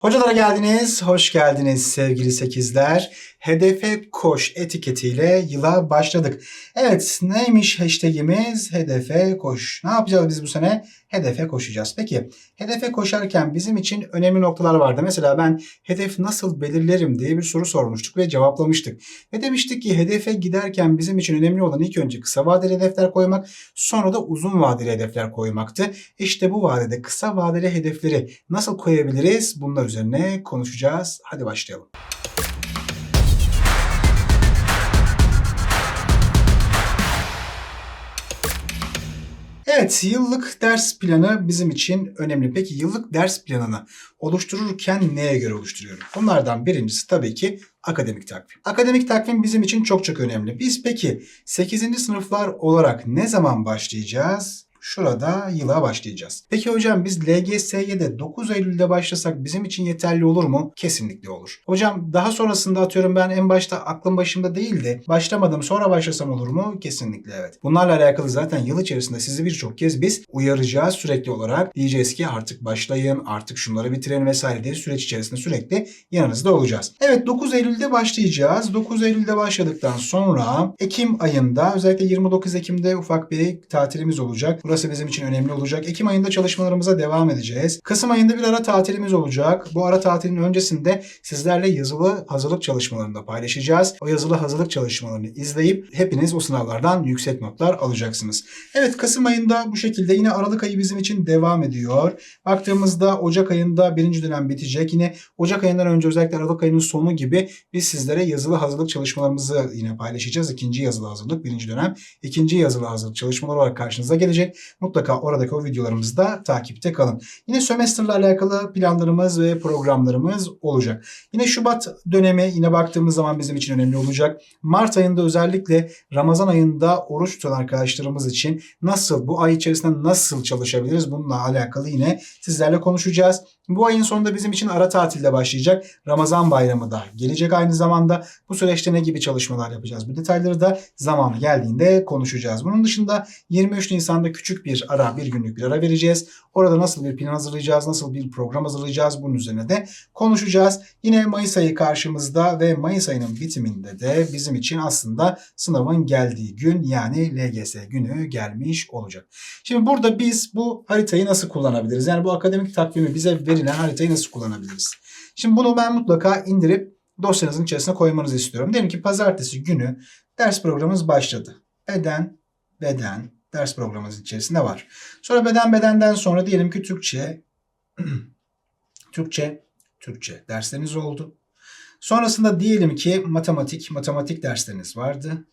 Hocalara geldiniz, hoş geldiniz sevgili sekizler. Hedefe koş etiketiyle yıla başladık. Evet neymiş hashtagimiz? Hedefe koş. Ne yapacağız biz bu sene? Hedefe koşacağız. Peki hedefe koşarken bizim için önemli noktalar vardı. Mesela ben hedef nasıl belirlerim diye bir soru sormuştuk ve cevaplamıştık. Ve demiştik ki hedefe giderken bizim için önemli olan ilk önce kısa vadeli hedefler koymak, sonra da uzun vadeli hedefler koymaktı. İşte bu vadede kısa vadeli hedefleri nasıl koyabiliriz? Bunlar üzerine konuşacağız. Hadi başlayalım. Evet, yıllık ders planı bizim için önemli. Peki yıllık ders planını oluştururken neye göre oluşturuyorum? Bunlardan birincisi tabii ki akademik takvim. Akademik takvim bizim için çok çok önemli. Biz peki 8. sınıflar olarak ne zaman başlayacağız? Şurada yıla başlayacağız. Peki hocam biz LGS'ye de 9 Eylül'de başlasak bizim için yeterli olur mu? Kesinlikle olur. Hocam daha sonrasında atıyorum ben en başta aklım başımda değildi. Başlamadım sonra başlasam olur mu? Kesinlikle evet. Bunlarla alakalı zaten yıl içerisinde sizi birçok kez biz uyaracağız sürekli olarak. Diyeceğiz ki artık başlayın, artık şunları bitirin vesaire diye süreç içerisinde sürekli yanınızda olacağız. Evet 9 Eylül'de başlayacağız. 9 Eylül'de başladıktan sonra Ekim ayında özellikle 29 Ekim'de ufak bir tatilimiz olacak. Burası bizim için önemli olacak. Ekim ayında çalışmalarımıza devam edeceğiz. Kasım ayında bir ara tatilimiz olacak. Bu ara tatilin öncesinde sizlerle yazılı hazırlık çalışmalarında paylaşacağız. O yazılı hazırlık çalışmalarını izleyip hepiniz o sınavlardan yüksek notlar alacaksınız. Evet Kasım ayında bu şekilde yine Aralık ayı bizim için devam ediyor. Baktığımızda Ocak ayında birinci dönem bitecek. Yine Ocak ayından önce özellikle Aralık ayının sonu gibi biz sizlere yazılı hazırlık çalışmalarımızı yine paylaşacağız. İkinci yazılı hazırlık birinci dönem. ikinci yazılı hazırlık çalışmaları olarak karşınıza gelecek. Mutlaka oradaki o videolarımızı da takipte kalın. Yine sömestrle alakalı planlarımız ve programlarımız olacak. Yine Şubat dönemi yine baktığımız zaman bizim için önemli olacak. Mart ayında özellikle Ramazan ayında oruç tutan arkadaşlarımız için nasıl bu ay içerisinde nasıl çalışabiliriz bununla alakalı yine sizlerle konuşacağız. Bu ayın sonunda bizim için ara tatilde başlayacak. Ramazan bayramı da gelecek aynı zamanda. Bu süreçte ne gibi çalışmalar yapacağız? Bu detayları da zamanı geldiğinde konuşacağız. Bunun dışında 23 Nisan'da küçük bir ara, bir günlük bir ara vereceğiz. Orada nasıl bir plan hazırlayacağız, nasıl bir program hazırlayacağız bunun üzerine de konuşacağız. Yine Mayıs ayı karşımızda ve Mayıs ayının bitiminde de bizim için aslında sınavın geldiği gün yani LGS günü gelmiş olacak. Şimdi burada biz bu haritayı nasıl kullanabiliriz? Yani bu akademik takvimi bize verilen haritayı nasıl kullanabiliriz? Şimdi bunu ben mutlaka indirip dosyanızın içerisine koymanızı istiyorum. Diyelim ki pazartesi günü ders programımız başladı. Beden, beden ders programımız içerisinde var. Sonra beden bedenden sonra diyelim ki Türkçe, Türkçe, Türkçe dersleriniz oldu. Sonrasında diyelim ki matematik, matematik dersleriniz vardı.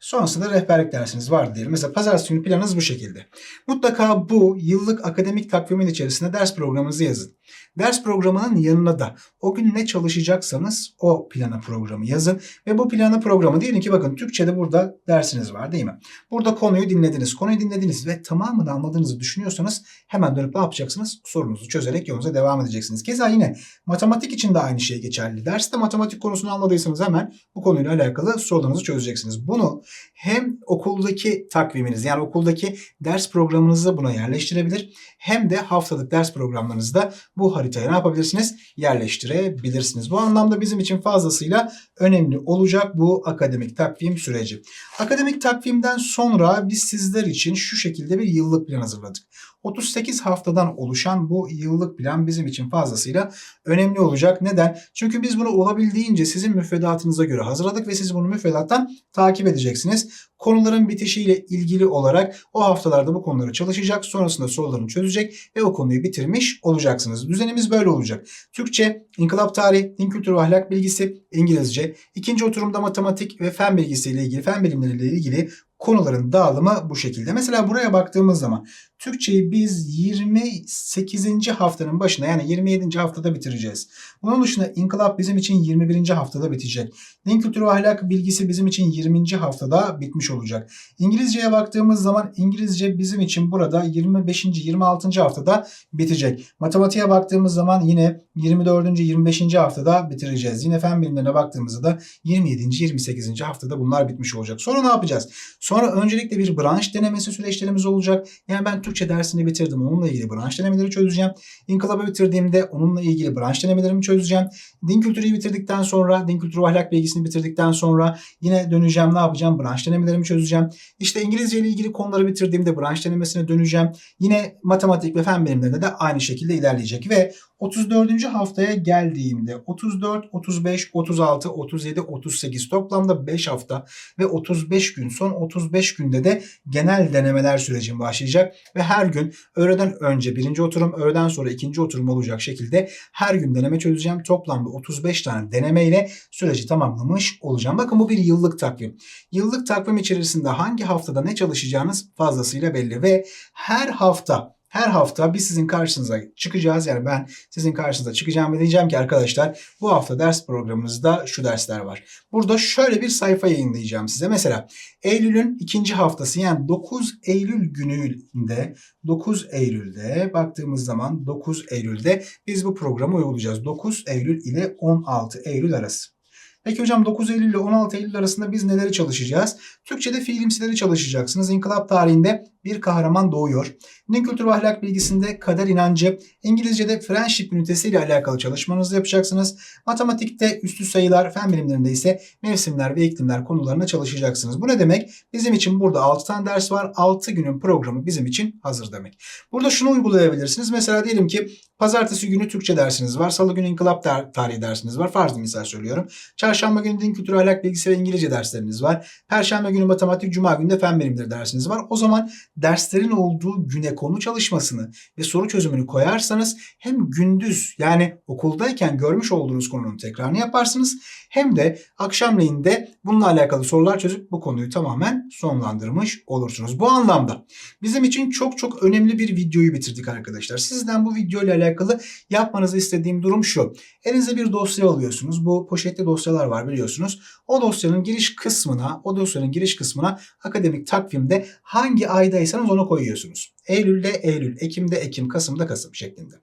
Sonrasında rehberlik dersiniz var diyelim. Mesela pazartesi günü planınız bu şekilde. Mutlaka bu yıllık akademik takvimin içerisinde ders programınızı yazın. Ders programının yanına da o gün ne çalışacaksanız o plana programı yazın. Ve bu plana programı diyelim ki bakın Türkçe'de burada dersiniz var değil mi? Burada konuyu dinlediniz. Konuyu dinlediniz ve tamamını anladığınızı düşünüyorsanız hemen dönüp ne yapacaksınız? Sorunuzu çözerek yolunuza devam edeceksiniz. Keza yine matematik için de aynı şey geçerli. Derste matematik konusunu anladıysanız hemen bu konuyla alakalı sorularınızı çözeceksiniz. Bunu hem okuldaki takviminiz yani okuldaki ders programınızı buna yerleştirebilir hem de haftalık ders programlarınızda bu haritaya ne yapabilirsiniz? Yerleştirebilirsiniz. Bu anlamda bizim için fazlasıyla önemli olacak bu akademik takvim süreci. Akademik takvimden sonra biz sizler için şu şekilde bir yıllık plan hazırladık. 38 haftadan oluşan bu yıllık plan bizim için fazlasıyla önemli olacak. Neden? Çünkü biz bunu olabildiğince sizin müfredatınıza göre hazırladık ve siz bunu müfredattan takip edeceksiniz. Konuların bitişiyle ilgili olarak o haftalarda bu konuları çalışacak. Sonrasında sorularını çözecek ve o konuyu bitirmiş olacaksınız. Düzenimiz böyle olacak. Türkçe, inkılap tarihi, din kültürü ve ahlak bilgisi, İngilizce, ikinci oturumda matematik ve fen bilgisiyle ilgili, fen bilimleriyle ilgili konuların dağılımı bu şekilde. Mesela buraya baktığımız zaman Türkçeyi biz 28. haftanın başına yani 27. haftada bitireceğiz. Bunun dışında inkılap bizim için 21. haftada bitecek. Din kültürü ve ahlak bilgisi bizim için 20. haftada bitmiş olacak. İngilizceye baktığımız zaman İngilizce bizim için burada 25. 26. haftada bitecek. Matematiğe baktığımız zaman yine 24. 25. haftada bitireceğiz. Yine fen bilimlerine baktığımızda da 27. 28. haftada bunlar bitmiş olacak. Sonra ne yapacağız? Sonra öncelikle bir branş denemesi süreçlerimiz olacak. Yani ben Türkçe dersini bitirdim. Onunla ilgili branş denemeleri çözeceğim. İnkılabı bitirdiğimde onunla ilgili branş denemelerimi çözeceğim. Din kültürü bitirdikten sonra, din kültürü ahlak bilgisini bitirdikten sonra yine döneceğim. Ne yapacağım? Branş denemelerimi çözeceğim. İşte İngilizce ile ilgili konuları bitirdiğimde branş denemesine döneceğim. Yine matematik ve fen bilimlerinde de aynı şekilde ilerleyecek ve 34. haftaya geldiğimde 34, 35, 36, 37, 38 toplamda 5 hafta ve 35 gün son 35 günde de genel denemeler sürecim başlayacak ve her gün öğleden önce birinci oturum, öğleden sonra ikinci oturum olacak şekilde her gün deneme çözeceğim. Toplamda 35 tane denemeyle süreci tamamlamış olacağım. Bakın bu bir yıllık takvim. Yıllık takvim içerisinde hangi haftada ne çalışacağınız fazlasıyla belli ve her hafta her hafta biz sizin karşınıza çıkacağız. Yani ben sizin karşınıza çıkacağım ve diyeceğim ki arkadaşlar bu hafta ders programınızda şu dersler var. Burada şöyle bir sayfa yayınlayacağım size. Mesela Eylül'ün ikinci haftası yani 9 Eylül gününde 9 Eylül'de baktığımız zaman 9 Eylül'de biz bu programı uygulayacağız. 9 Eylül ile 16 Eylül arası. Peki hocam 9 Eylül ile 16 Eylül arasında biz neleri çalışacağız? Türkçe'de fiilimsileri çalışacaksınız. İnkılap tarihinde bir kahraman doğuyor. Din kültür ve ahlak bilgisinde kader inancı, İngilizce'de friendship ünitesi ile alakalı çalışmanızı yapacaksınız. Matematikte üstü sayılar, fen bilimlerinde ise mevsimler ve iklimler konularına çalışacaksınız. Bu ne demek? Bizim için burada 6 tane ders var. 6 günün programı bizim için hazır demek. Burada şunu uygulayabilirsiniz. Mesela diyelim ki pazartesi günü Türkçe dersiniz var. Salı günü inkılap tarihi dersiniz var. Farz misal söylüyorum. Çarşamba günü din kültürü ahlak bilgisi ve İngilizce dersleriniz var. Perşembe günü matematik, cuma günü de fen bilimleri dersiniz var. O zaman derslerin olduğu güne konu çalışmasını ve soru çözümünü koyarsanız hem gündüz yani okuldayken görmüş olduğunuz konunun tekrarını yaparsınız hem de akşamleyin de bununla alakalı sorular çözüp bu konuyu tamamen sonlandırmış olursunuz. Bu anlamda bizim için çok çok önemli bir videoyu bitirdik arkadaşlar. Sizden bu video ile alakalı yapmanızı istediğim durum şu. Elinize bir dosya alıyorsunuz. Bu poşetli dosyalar var biliyorsunuz. O dosyanın giriş kısmına, o dosyanın giriş kısmına akademik takvimde hangi aydaysanız onu koyuyorsunuz. Eylül'de Eylül, Ekim'de Ekim, Kasım'da Kasım şeklinde.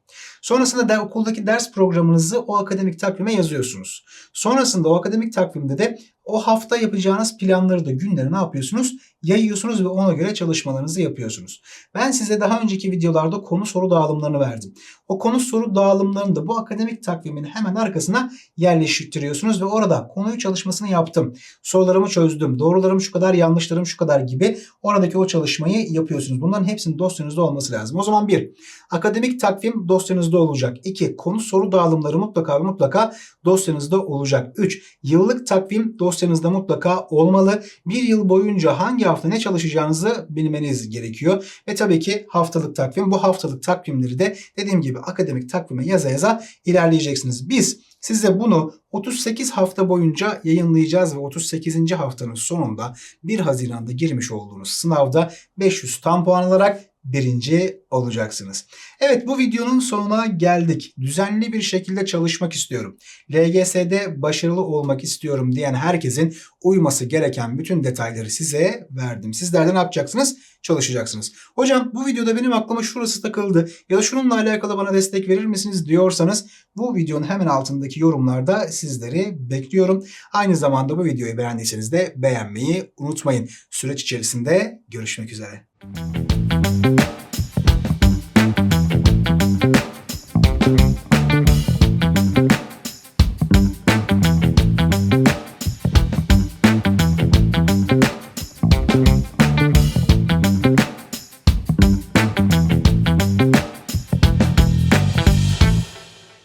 Sonrasında da okuldaki ders programınızı o akademik takvime yazıyorsunuz. Sonrasında o akademik takvimde de o hafta yapacağınız planları da günleri ne yapıyorsunuz? Yayıyorsunuz ve ona göre çalışmalarınızı yapıyorsunuz. Ben size daha önceki videolarda konu soru dağılımlarını verdim. O konu soru dağılımlarını da bu akademik takvimin hemen arkasına yerleştiriyorsunuz ve orada konuyu çalışmasını yaptım. Sorularımı çözdüm. Doğrularım şu kadar, yanlışlarım şu kadar gibi oradaki o çalışmayı yapıyorsunuz. Bunların hepsinin dosyanızda olması lazım. O zaman bir, akademik takvim dosyanızda olacak. İki, konu soru dağılımları mutlaka ve mutlaka dosyanızda olacak. Üç, yıllık takvim dosyanızda mutlaka olmalı. Bir yıl boyunca hangi hafta ne çalışacağınızı bilmeniz gerekiyor. Ve tabii ki haftalık takvim. Bu haftalık takvimleri de dediğim gibi akademik takvime yaza yaza ilerleyeceksiniz. Biz size bunu 38 hafta boyunca yayınlayacağız ve 38. haftanın sonunda 1 Haziran'da girmiş olduğunuz sınavda 500 tam puan alarak birinci olacaksınız. Evet bu videonun sonuna geldik. Düzenli bir şekilde çalışmak istiyorum. LGS'de başarılı olmak istiyorum diyen herkesin uyması gereken bütün detayları size verdim. Sizler de ne yapacaksınız? Çalışacaksınız. Hocam bu videoda benim aklıma şurası takıldı ya da şununla alakalı bana destek verir misiniz diyorsanız bu videonun hemen altındaki yorumlarda sizleri bekliyorum. Aynı zamanda bu videoyu beğendiyseniz de beğenmeyi unutmayın. Süreç içerisinde görüşmek üzere.